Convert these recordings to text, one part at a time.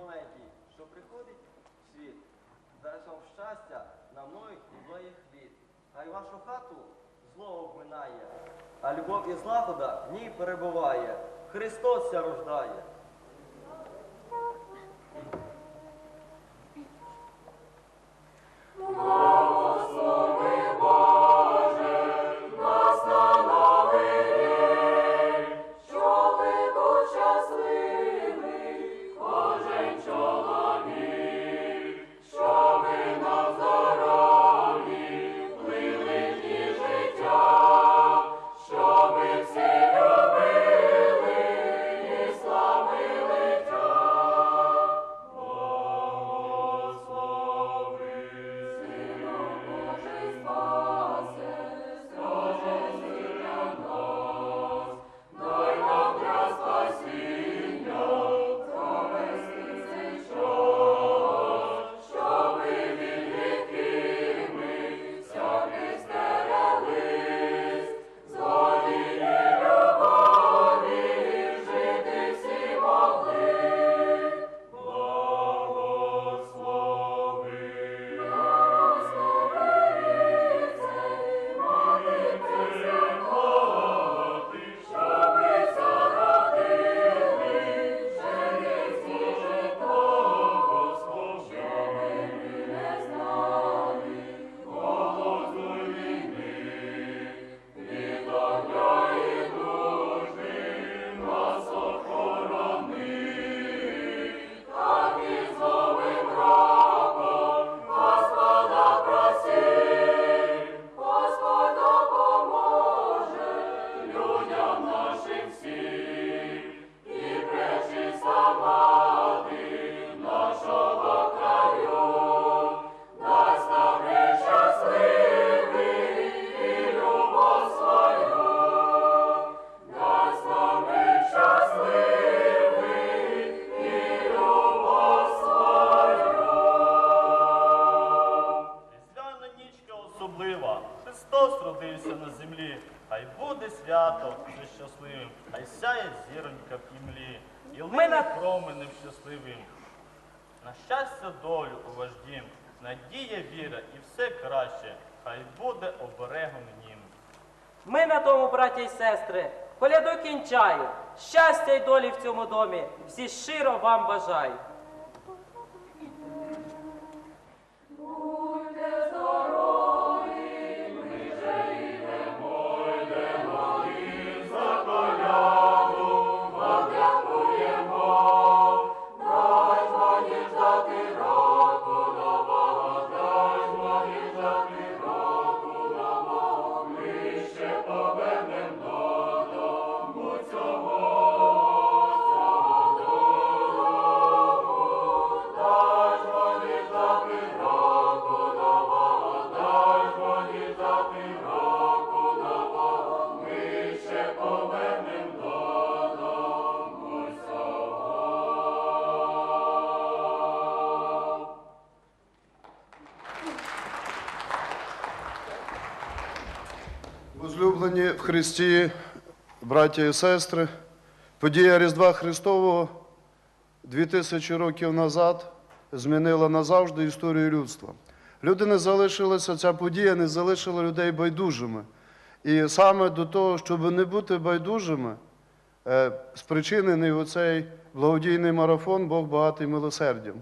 маленький, що приходить в світ, дасть вам щастя на многих і многих літ. Хай вашу хату зло обминає, а любов і злагода в ній перебуває. Христос ся рождає. Мама! Імлі, і лине променем щасливим. На щастя долю у ваш дім, надія, віра і все краще, хай буде оберегом нім. Ми на тому, браті й сестри, коляду кінчаю. Щастя й долі в цьому домі. Всі щиро вам бажаю. Возлюблені в Христі, браття і сестри, подія Різдва Христового 2000 років назад змінила назавжди історію людства. Люди не залишилися, ця подія не залишила людей байдужими. І саме до того, щоб не бути байдужими, е, спричинений оцей благодійний марафон Бог багатий милосердям.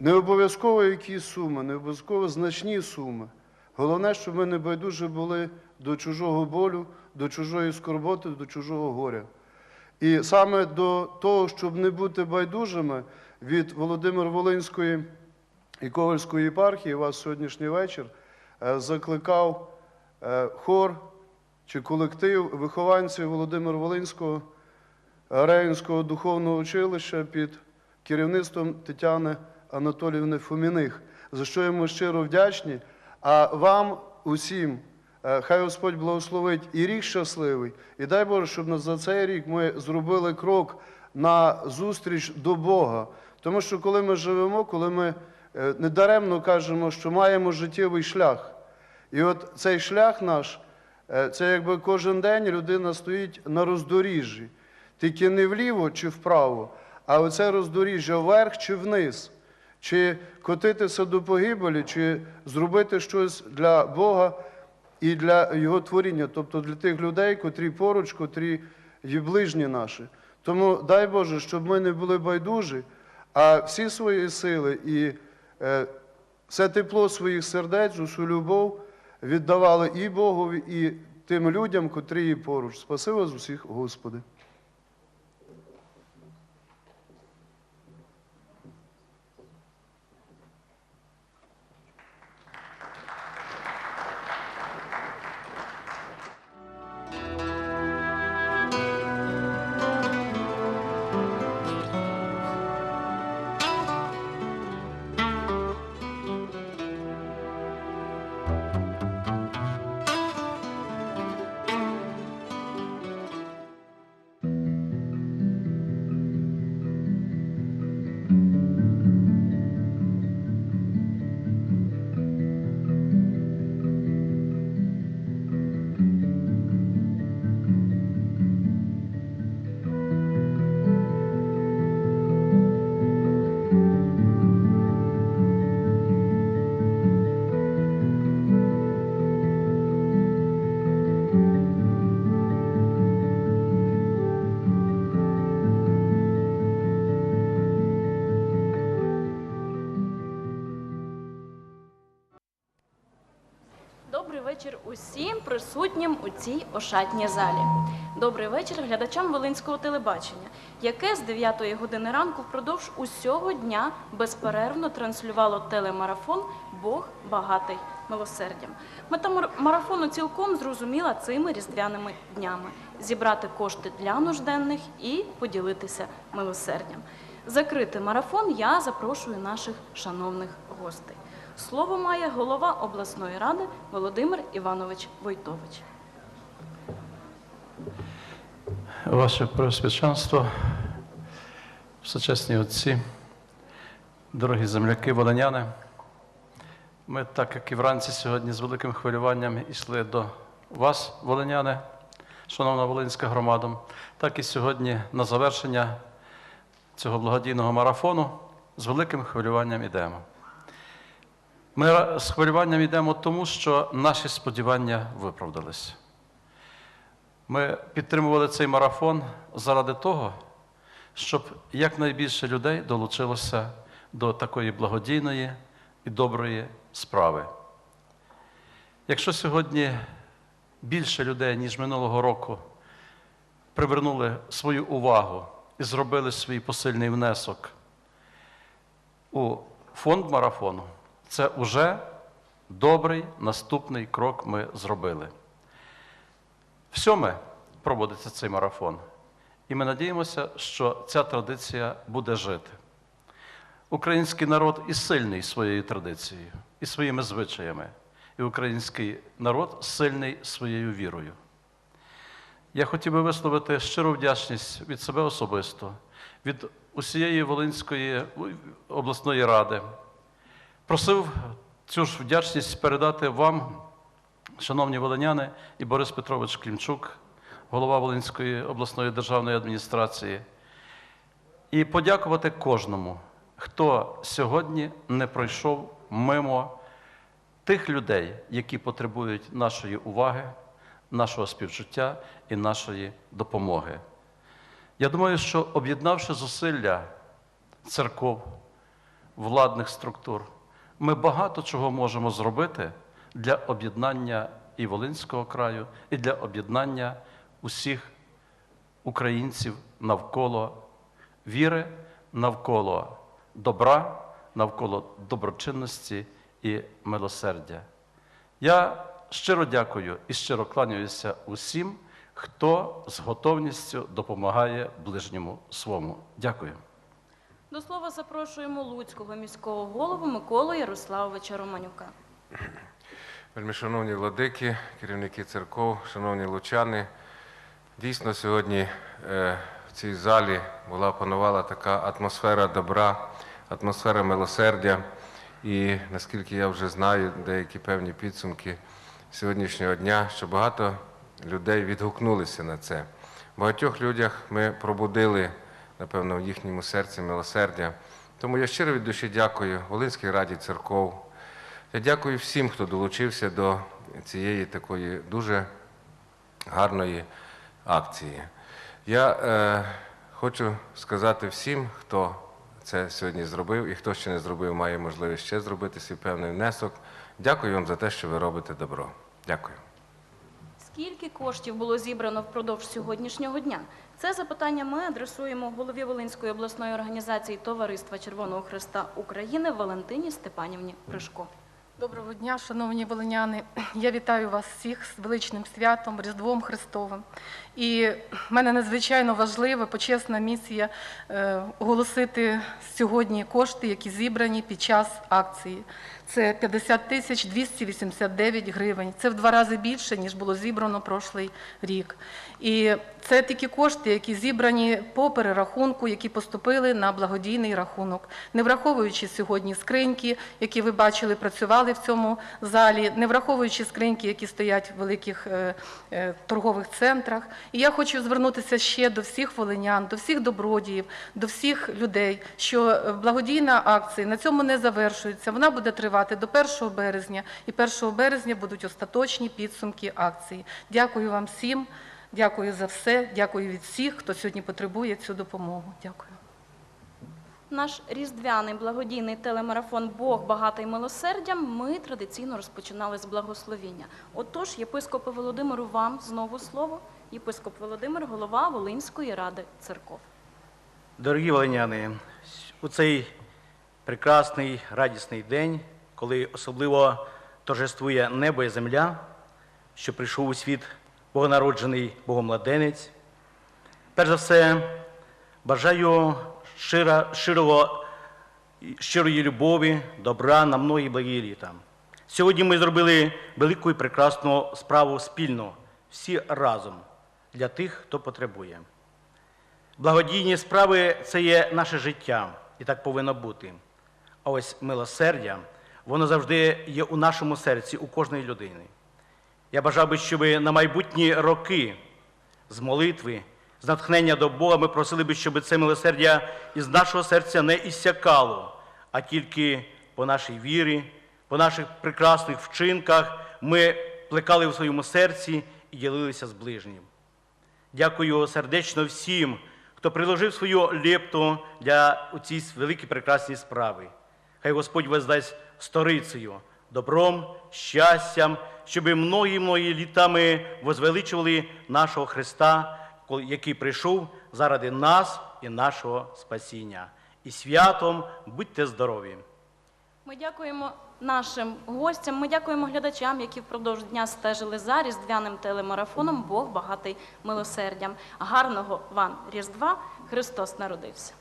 Не обов'язково якісь суми, не обов'язково значні суми. Головне, щоб ми не байдужі були до чужого болю, до чужої скорботи, до чужого горя. І саме до того, щоб не бути байдужими від Володимир Волинської і Ковальської єпархії, вас сьогоднішній вечір е, закликав е, хор чи колектив вихованців Володимира Волинського Рейнського духовного училища під керівництвом Тетяни Анатоліївни Фоміних, за що йому щиро вдячні. А вам усім, е, хай Господь благословить і рік щасливий, і дай Боже, щоб за цей рік ми зробили крок на зустріч до Бога. Тому що коли ми живемо, коли ми е, недаремно кажемо, що маємо життєвий шлях. І от цей шлях наш, е, це якби кожен день людина стоїть на роздоріжжі. Тільки не вліво чи вправо, а оце роздоріжжя вверх чи вниз. Чи котитися до погибелі, чи зробити щось для Бога і для Його творіння, тобто для тих людей, котрі поруч, котрі є ближні наші. Тому дай Боже, щоб ми не були байдужі, а всі свої сили і е, все тепло своїх сердець, усю любов віддавали і Богові, і тим людям, котрі є поруч. Спаси вас усіх, Господи. Усім присутнім у цій ошатній залі. Добрий вечір глядачам Волинського телебачення, яке з 9 години ранку впродовж усього дня безперервно транслювало телемарафон Бог багатий милосердям. Мета мар- марафону цілком зрозуміла цими різдвяними днями зібрати кошти для нужденних і поділитися милосердям. Закрити марафон я запрошую наших шановних гостей. Слово має голова обласної ради Володимир Іванович Войтович. Ваше Преосвященство, всечесні отці, дорогі земляки, волиняни, ми, так як і вранці сьогодні з великим хвилюванням йшли до вас, волиняни, шановна Волинська громада, так і сьогодні на завершення цього благодійного марафону з великим хвилюванням йдемо. Ми з хвилюванням йдемо тому, що наші сподівання виправдалися. Ми підтримували цей марафон заради того, щоб якнайбільше людей долучилося до такої благодійної і доброї справи. Якщо сьогодні більше людей, ніж минулого року, привернули свою увагу і зробили свій посильний внесок у фонд марафону, це вже добрий наступний крок ми зробили. Всьоме проводиться цей марафон. І ми надіємося, що ця традиція буде жити. Український народ і сильний своєю традицією, і своїми звичаями. І український народ сильний своєю вірою. Я хотів би висловити щиру вдячність від себе особисто, від усієї Волинської обласної ради. Просив цю ж вдячність передати вам, Шановні волиняни, і Борис Петрович Клімчук, голова Волинської обласної державної адміністрації, і подякувати кожному, хто сьогодні не пройшов мимо тих людей, які потребують нашої уваги, нашого співчуття і нашої допомоги. Я думаю, що об'єднавши зусилля церков, владних структур, ми багато чого можемо зробити для об'єднання і Волинського краю, і для об'єднання усіх українців навколо віри, навколо добра, навколо доброчинності і милосердя. Я щиро дякую і щиро кланяюся усім, хто з готовністю допомагає ближньому свому. Дякую. До слова запрошуємо Луцького міського голову Миколу Ярославовича Романюка. Вельми шановні владики, керівники церков, шановні лучани. Дійсно, сьогодні е, в цій залі була панувала така атмосфера добра, атмосфера милосердя. І наскільки я вже знаю, деякі певні підсумки сьогоднішнього дня, що багато людей відгукнулися на це. В багатьох людях ми пробудили, напевно, в їхньому серці милосердя. Тому я щиро від душі дякую Волинській раді церков. Я дякую всім, хто долучився до цієї такої дуже гарної акції. Я е, хочу сказати всім, хто це сьогодні зробив і хто ще не зробив, має можливість ще зробити свій певний внесок. Дякую вам за те, що ви робите добро. Дякую. Скільки коштів було зібрано впродовж сьогоднішнього дня? Це запитання ми адресуємо голові Волинської обласної організації Товариства Червоного Христа України Валентині Степанівні Пришко. Доброго дня, шановні волиняни. Я вітаю вас всіх з величним святом, Різдвом Христовим. І в мене надзвичайно важлива, почесна місія е, оголосити сьогодні кошти, які зібрані під час акції. Це 50 тисяч 289 гривень. Це в два рази більше, ніж було зібрано прошлий рік. І це такі кошти, які зібрані по перерахунку, які поступили на благодійний рахунок, не враховуючи сьогодні скриньки, які ви бачили, працювали в цьому залі, не враховуючи скриньки, які стоять в великих е, е, торгових центрах. І я хочу звернутися ще до всіх волинян, до всіх добродіїв, до всіх людей, що е, благодійна акція на цьому не завершується. Вона буде тривати до 1 березня, і 1 березня будуть остаточні підсумки акції. Дякую вам всім. Дякую за все. Дякую від всіх, хто сьогодні потребує цю допомогу. Дякую. Наш різдвяний благодійний телемарафон Бог багатий милосердям ми традиційно розпочинали з благословіння. Отож, єпископе Володимиру, вам знову слово. Єпископ Володимир, голова Волинської ради церков. Дорогі волиняни, у цей прекрасний радісний день, коли особливо торжествує небо і земля, що прийшов у світ богонароджений Богомладенець, перш за все бажаю щира, щирого, щирої любові, добра на многі благі літа. Сьогодні ми зробили велику і прекрасну справу спільно, всі разом, для тих, хто потребує. Благодійні справи це є наше життя, і так повинно бути. А ось милосердя, воно завжди є у нашому серці, у кожної людини. Я бажав би, щоб на майбутні роки з молитви, з натхнення до Бога ми просили би, щоб це милосердя із нашого серця не іссякало, а тільки по нашій вірі, по наших прекрасних вчинках ми плекали в своєму серці і ділилися з ближнім. Дякую сердечно всім, хто приложив свою лепту для у цій великій прекрасній справи. Хай Господь вас дасть сторицею, добром, щастям, щоб многі-многі літами возвеличували нашого Христа, який прийшов заради нас і нашого спасіння. І святом будьте здорові! Ми дякуємо нашим гостям. Ми дякуємо глядачам, які впродовж дня стежили за різдвяним телемарафоном Бог багатий милосердям. Гарного вам Різдва! Христос народився!